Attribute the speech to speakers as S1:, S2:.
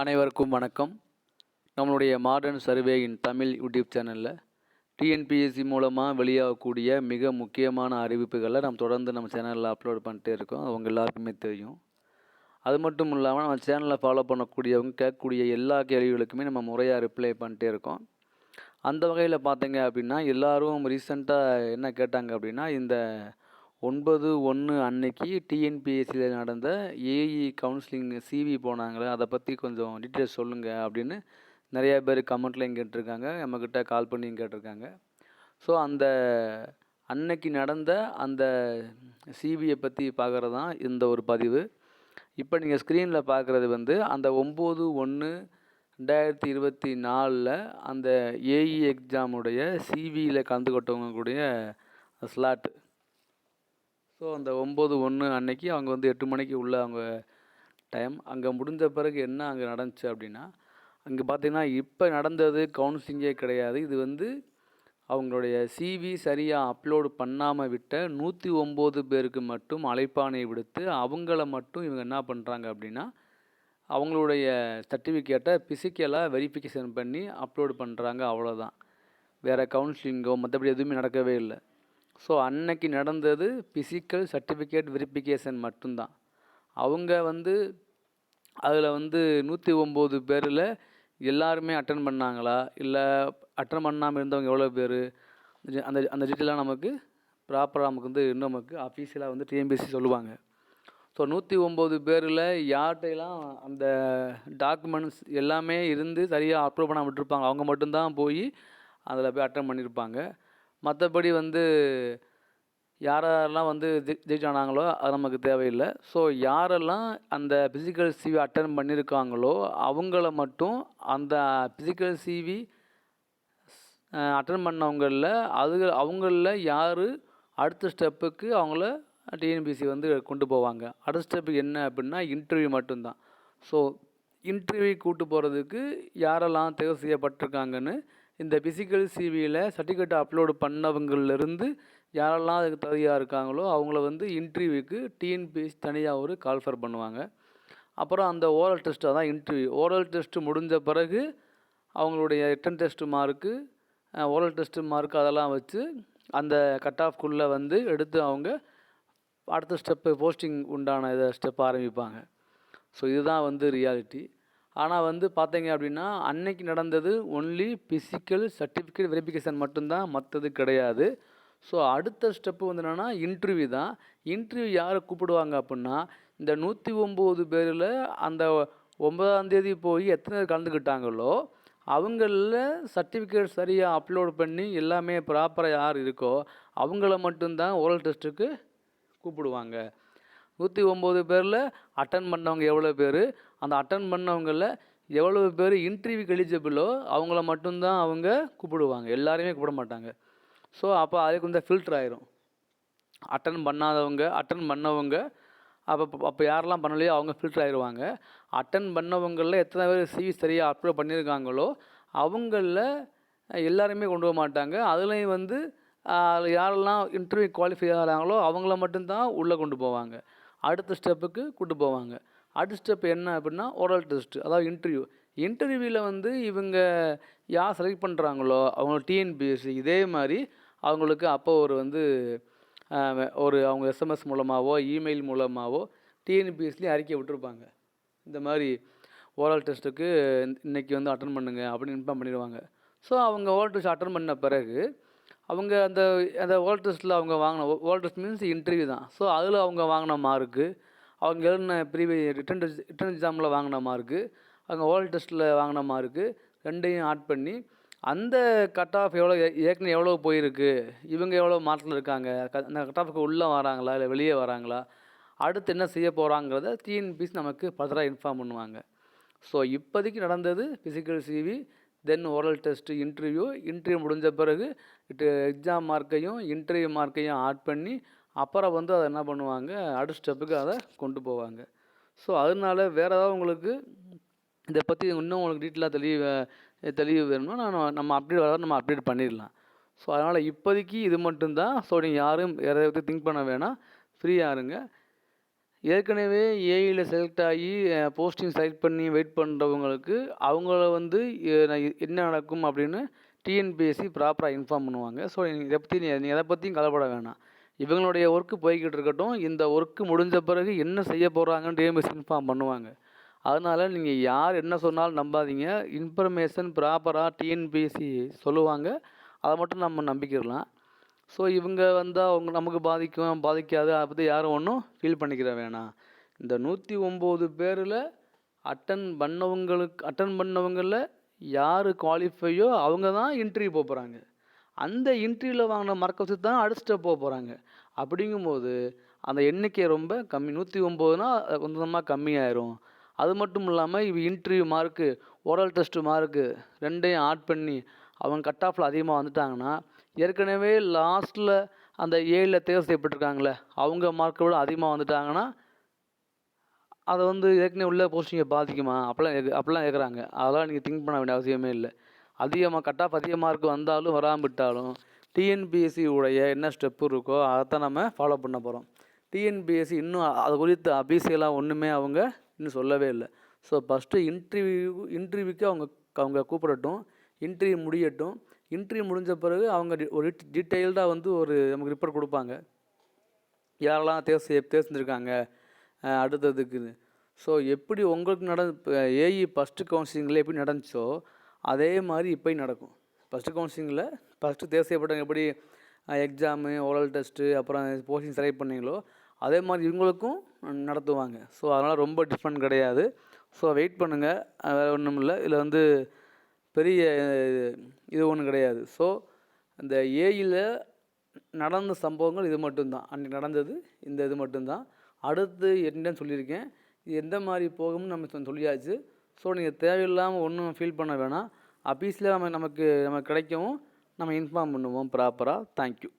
S1: அனைவருக்கும் வணக்கம். நம்மளுடைய மாடர்ன் சர்வேயின் தமிழ் யூடியூப் சேனலில் டிஎன்பிஎஸ்சி மூலமாக வெளியாகக்கூடிய மிக முக்கியமான அறிவிப்புகளை நம்ம தொடர்ந்து நம்ம சேனலில் அப்லோட் பண்ணிட்டே இருக்கோம். அவங்க எல்லாருக்குமே தெரியும். அது மட்டும் இல்லாமல் நம்ம சேனலில் ஃபாலோ பண்ணக்கூடியவங்க கேட்கக்கூடிய எல்லா கேள்விகளுக்குமே நம்ம முறையாக ரிப்ளை பண்ணிட்டே இருக்கோம். அந்த வகையில் பார்த்தீங்க அப்படின்னா எல்லாரும் ரீசெண்டாக என்ன கேட்டாங்க அப்படின்னா இந்த ஒன்பது ஒன்று அன்னைக்கு டிஎன்பிஎஸ்சியில் நடந்த ஏஇ கவுன்சிலிங் சிவி போனாங்களே அதை பற்றி கொஞ்சம் டீட்டெயில்ஸ் சொல்லுங்கள் அப்படின்னு நிறையா பேர் கமெண்ட்லையும் கேட்டிருக்காங்க. நம்மக்கிட்ட கால் பண்ணியும் கேட்டிருக்காங்க. ஸோ அந்த அன்னைக்கு நடந்த அந்த சிவியை பற்றி பார்க்குறது தான் இந்த ஒரு பதிவு. இப்போ நீங்கள் ஸ்க்ரீனில் பார்க்குறது வந்து அந்த ஒம்பது ஒன்று ரெண்டாயிரத்தி இருபத்தி நாலில் அந்த ஏஇ எக்ஸாமுடைய சிவியில் கலந்து கூடிய ஸ்லாட்டு ஸோ அந்த ஒம்பது ஒன்று அன்னைக்கு அவங்க வந்து எட்டு மணிக்கு உள்ள அவங்க டைம் அங்கே முடிஞ்ச பிறகு என்ன அங்கே நடந்துச்சு அப்படின்னா அங்கே பார்த்திங்கன்னா இப்போ நடந்தது கவுன்சிலிங்கே கிடையாது. இது வந்து அவங்களுடைய சிவி சரியாக அப்லோடு பண்ணாமல் விட்ட நூற்றி ஒம்பது பேருக்கு மட்டும் அழைப்பானை விடுத்து அவங்கள மட்டும் இவங்க என்ன பண்ணுறாங்க அப்படின்னா அவங்களுடைய சர்டிஃபிகேட்டை ஃபிசிக்கலாக வெரிஃபிகேஷன் பண்ணி அப்லோடு பண்ணுறாங்க அவ்வளோதான் வேறு கவுன்சிலிங்கோ மற்றபடி எதுவுமே நடக்கவே இல்லை. ஸோ அன்னைக்கு நடந்தது ஃபிசிக்கல் சர்டிஃபிகேட் வெரிஃபிகேஷன் மட்டும்தான். அவங்க வந்து அதில் வந்து நூற்றி ஒம்பது பேரில் எல்லாருமே அட்டன் பண்ணாங்களா? இல்லை அட்டன் பண்ணாமல் இருந்தவங்க எவ்வளோ பேர்? அந்த அந்த டீட்டெயிலாக நமக்கு ப்ராப்பராக நமக்கு வந்து இன்னும் நமக்கு அஃபீஷியலாக வந்து டிஎம்பிசி சொல்லுவாங்க. ஸோ நூற்றி ஒம்பது பேரில் யார்கிட்டையெல்லாம் அந்த டாக்குமெண்ட்ஸ் எல்லாமே இருந்து சரியாக அப்லோட் பண்ண விட்டுருப்பாங்க அவங்க மட்டும்தான் போய் அதில் போய் அட்டன் பண்ணியிருப்பாங்க மற்றபடி வந்து யாரெல்லாம் வந்து ஜெயிச்சானாங்களோ அது நமக்கு தேவையில்லை. ஸோ யாரெல்லாம் அந்த ஃபிசிக்கல் சிவி அட்டன் பண்ணியிருக்காங்களோ அவங்கள மட்டும் அந்த ஃபிசிக்கல் சிவி அட்டன் பண்ணவங்களில் அது அவங்களில் யார் அடுத்த ஸ்டெப்புக்கு அவங்கள டிஎன்பிசி வந்து கொண்டு போவாங்க. அடுத்த ஸ்டெப்புக்கு என்ன அப்படின்னா இன்டர்வியூ மட்டும்தான். ஸோ இன்டர்வியூ கூட்டு போகிறதுக்கு யாரெல்லாம் தேர்வு செய்யப்பட்டிருக்காங்கன்னு இந்த பிசிக்கல் சிவியில் சர்டிஃபிகேட் அப்லோடு பண்ணவங்கள்லேருந்து யாரெல்லாம் அதுக்கு தகுதியாக இருக்காங்களோ அவங்கள வந்து இன்டர்வியூக்கு டிஎன்பிஎஸ் தனியாக ஒரு கால்ஃபர் பண்ணுவாங்க. அப்புறம் அந்த ஓரல் டெஸ்ட்டு தான் இன்டர்வியூ ஓரல் டெஸ்ட்டு முடிஞ்ச பிறகு அவங்களுடைய written test mark oral test mark அதெல்லாம் வச்சு அந்த கட் ஆஃப்குள்ளே வந்து எடுத்து அவங்க அடுத்த ஸ்டெப்பு போஸ்டிங் உண்டான இதை ஸ்டெப் ஆரம்பிப்பாங்க. ஸோ இதுதான் வந்து ரியாலிட்டி ஆனால் வந்து பார்த்தீங்க அப்படின்னா அன்னைக்கு நடந்தது ஒன்லி ஃபிசிக்கல் சர்டிஃபிகேட் வெரிஃபிகேஷன் மட்டும்தான் மற்றது கிடையாது. ஸோ அடுத்த ஸ்டெப்பு வந்து என்னென்னா இன்டர்வியூ தான். இன்டர்வியூ யாரை கூப்பிடுவாங்க அப்படின்னா இந்த நூற்றி ஒம்பது பேரில் அந்த ஒன்பதாந்தேதி போய் எத்தனை பேர் கலந்துக்கிட்டாங்களோ அவங்களில் சர்டிஃபிகேட் சரியாக அப்லோட் பண்ணி எல்லாமே ப்ராப்பராக யார் இருக்கோ அவங்கள மட்டும்தான் ஓரல் டெஸ்ட்டுக்கு கூப்பிடுவாங்க. நூற்றி ஒம்பது பேரில் அட்டன் பண்ணவங்க எவ்வளோ பேர்? அந்த அட்டன் பண்ணவங்களில் எவ்வளவு பேர் இன்டர்வியூக்கு எலிஜிபிளோ அவங்கள மட்டும்தான் அவங்க கூப்பிடுவாங்க. எல்லாரையுமே கூப்பிட மாட்டாங்க. ஸோ அப்போ அதுக்கு வந்து ஃபில்டர் ஆயிரும். அட்டன் பண்ணாதவங்க அட்டன் பண்ணவங்க அப்போ அப்போ யாரெல்லாம் பண்ணலையோ அவங்க ஃபில்டர் ஆயிடுவாங்க அட்டன் பண்ணவங்களில் எத்தனை பேர் சிவி சரியாக அப்லோட் பண்ணியிருக்காங்களோ அவங்களில் எல்லாருமே கொண்டு போக மாட்டாங்க. அதுலேயும் வந்து அதில் யாரெல்லாம் இன்டர்வியூ குவாலிஃபை ஆகிறாங்களோ அவங்கள மட்டும்தான் உள்ளே கொண்டு போவாங்க. அடுத்த ஸ்டெப்புக்கு கூட்டு போவாங்க. அடுத்த ஸ்டெப் என்ன அப்படின்னா ஓரல் டெஸ்ட்டு அதாவது இன்டர்வியூ இன்டர்வியூவில் வந்து இவங்க யார் செலக்ட் பண்ணுறாங்களோ அவங்க டிஎன்பிஎஸ்சி இதே மாதிரி அவங்களுக்கு அப்போ ஒரு வந்து ஒரு அவங்க எஸ்எம்எஸ் மூலமாகவோ இமெயில் மூலமாகவோ டிஎன்பிஎஸ்லேயும் அறிக்கை விட்டுருப்பாங்க. இந்த மாதிரி ஓரல் டெஸ்ட்டுக்கு இன்றைக்கி வந்து அட்டன் பண்ணுங்க அப்படின்னு இன்ஃபார்ம் பண்ணிடுவாங்க. ஸோ அவங்க ஓரல் டெஸ்ட் அட்டன் பண்ண பிறகு அவங்க அந்த அந்த ஓரல் டெஸ்ட்டில் அவங்க வாங்கின ஓரல் டெஸ்ட் மீன்ஸ் இன்டர்வியூ தான். ஸோ அதில் அவங்க வாங்கின மார்க்கு அவங்க எழுதின ப்ரீவியஸ் ரிட்டன் ரிட்டன் எக்ஸாமில் வாங்கின மார்க்கு அவங்க ஓரல் டெஸ்ட்டில் வாங்கின மார்க்கு ரெண்டையும் ஆட் பண்ணி அந்த கட் ஆஃப் எவ்வளோ ஏற்கனவே எவ்வளோ போயிருக்கு இவங்க எவ்வளோ மார்க்கில் இருக்காங்க அந்த கட் ஆஃபுக்கு உள்ளே வராங்களா இல்லை வெளியே வராங்களா அடுத்து என்ன செய்ய போகிறாங்கிறத டிஎன்பிசி நமக்கு ஃபர்தராக இன்ஃபார்ம் பண்ணுவாங்க. ஸோ இப்போதைக்கு நடந்தது physical CV then oral test interview interview முடிஞ்ச பிறகு இட்டு எக்ஸாம் மார்க்கையும் இன்டர்வியூ மார்க்கையும் ஆட் பண்ணி அப்புறம் வந்து அதை என்ன பண்ணுவாங்க? அடுத்த ஸ்டெப்புக்கு அதை கொண்டு போவாங்க. ஸோ அதனால வேறு ஏதாவது உங்களுக்கு இதை பற்றி இன்னும் உங்களுக்கு டீட்டெயிலாக தெளிவு தெளிவு வேணும்னா நான் நம்ம அப்டேட் வர நம்ம அப்டேட் பண்ணிடலாம். ஸோ அதனால் இப்போதைக்கு இது மட்டும்தான். ஸோ நீங்கள் யாரும் எதை பற்றி திங்க் பண்ண வேணாம். ஃப்ரீயாக இருங்க. ஏற்கனவே ஏஐயில் செலக்ட் ஆகி போஸ்டிங் செலக்ட் பண்ணி வெயிட் பண்ணுறவங்களுக்கு அவங்கள வந்து என்ன நடக்கும் அப்படின்னு டிஎன்பிஎஸ்சி ப்ராப்பராக இன்ஃபார்ம் பண்ணுவாங்க. ஸோ இதை பற்றி நீங்கள் எதை பற்றியும் கவலைப்பட வேணாம். இவங்களுடைய ஒர்க்கு போய்கிட்டு இருக்கட்டும் இந்த ஒர்க்கு முடிஞ்ச பிறகு என்ன செய்ய போகிறாங்கன்னு டிஎம்எஸ் இன்ஃபார்ம் பண்ணுவாங்க. அதனால் நீங்கள் யார் என்ன சொன்னாலும் நம்பாதீங்க. இன்ஃபர்மேஷன் ப்ராப்பராக டிஎன்பிஎஸ்சி சொல்லுவாங்க. அதை மட்டும் நம்ம நம்பிக்கிடலாம். ஸோ இவங்க வந்தால் அவங்க நமக்கு பாதிக்கும் பாதிக்காது அதை பற்றி யாரும் ஒன்றும் ஃபீல் பண்ணிக்கிற வேணாம். இந்த நூற்றி ஒம்பது பேரில் அட்டன் பண்ணவங்களுக்கு அட்டன் பண்ணவங்களில் யார் குவாலிஃபையோ அவங்க தான் இன்டர்வியூ போகிறாங்க அந்த இன்டர்வியூவில் வாங்கின மார்க்கை வச்சு தான் அடுத்த ஸ்டெப் போக போகிறாங்க அப்படிங்கும்போது அந்த எண்ணிக்கை ரொம்ப கம்மி. நூற்றி ஒம்போதுனா கொஞ்சமாக கம்மியாயிரும். அது மட்டும் இல்லாமல் இவ interview mark oral test mark ரெண்டையும் ஆட் பண்ணி அவங்க கட் ஆஃபில் அதிகமாக வந்துட்டாங்கன்னா ஏற்கனவே லாஸ்ட்டில் அந்த ஏழில் தேர்வு செய்யப்பட்டிருக்காங்களே அவங்க மார்க்கை விட அதிகமாக வந்துட்டாங்கன்னா அதை வந்து ஏற்கனவே உள்ள போஸ்டிங்கை பாதிக்குமா? அப்படிலாம் அப்படிலாம் கேட்குறாங்க அதெல்லாம் நீங்கள் திங்க் பண்ண வேண்டிய அவசியமே இல்லை. அதிகமாக கட் ஆஃப் அதிக மார்க் வந்தாலும் வராமல் விட்டாலும் டிஎன்பிஎஸ்சி உடைய என்ன ஸ்டெப்பு இருக்கோ அதைத்தான் நம்ம ஃபாலோ பண்ண போகிறோம் டிஎன்பிஎஸ்சி இன்னும் அது குறித்து அபிஷியலாக ஒன்றுமே அவங்க இன்னும் சொல்லவே இல்லை. ஸோ ஃபஸ்ட்டு இன்டர்வியூ இன்டர்வியூக்கு அவங்க அவங்க கூப்பிடட்டும். இன்டர்வியூ முடியட்டும். இன்டர்வியூ முடிஞ்ச பிறகு அவங்க ஒரு டீட்டெயில்டாக வந்து ஒரு நமக்கு ரிப்போர்ட் கொடுப்பாங்க. யாரெல்லாம் தேச செய்ய அடுத்ததுக்கு ஸோ எப்படி உங்களுக்கு நட ஏஇ ஃபஸ்ட்டு கவுன்சிலிங்கில் எப்படி நடந்துச்சோ அதே மாதிரி இப்போயும் நடக்கும். ஃபஸ்ட்டு கவுன்சிலிங்கில் ஃபஸ்ட்டு தேர்வு செய்யப்பட்டவங்க எப்படி எக்ஸாமு ஓரல் டெஸ்ட்டு அப்புறம் போஸ்டிங் செலக்ட் பண்ணீங்களோ அதே மாதிரி இவங்களுக்கும் நடத்துவாங்க. ஸோ அதனால் ரொம்ப டிஃப்ரெண்ட் கிடையாது. ஸோ வெயிட் பண்ணுங்கள் வேறு ஒன்றும் இல்லை. இதில் வந்து பெரிய இது ஒன்றும் கிடையாது. ஸோ இந்த ஏயில் நடந்த சம்பவங்கள் இது மட்டும்தான். அன்றைக்கி நடந்தது இந்த இது மட்டும்தான். அடுத்து என்னன்னு சொல்லியிருக்கேன். இது எந்த மாதிரி போகும்னு நம்ம சொல்லியாச்சு. ஸோ நீங்கள் தேவையில்லாமல் ஒன்றும் ஃபீல் பண்ண வேணாம். அபீஸில் நம்ம நமக்கு நமக்கு கிடைக்கவும் நம்ம இன்ஃபார்ம் பண்ணுவோம் ப்ராப்பராக தேங்க்யூ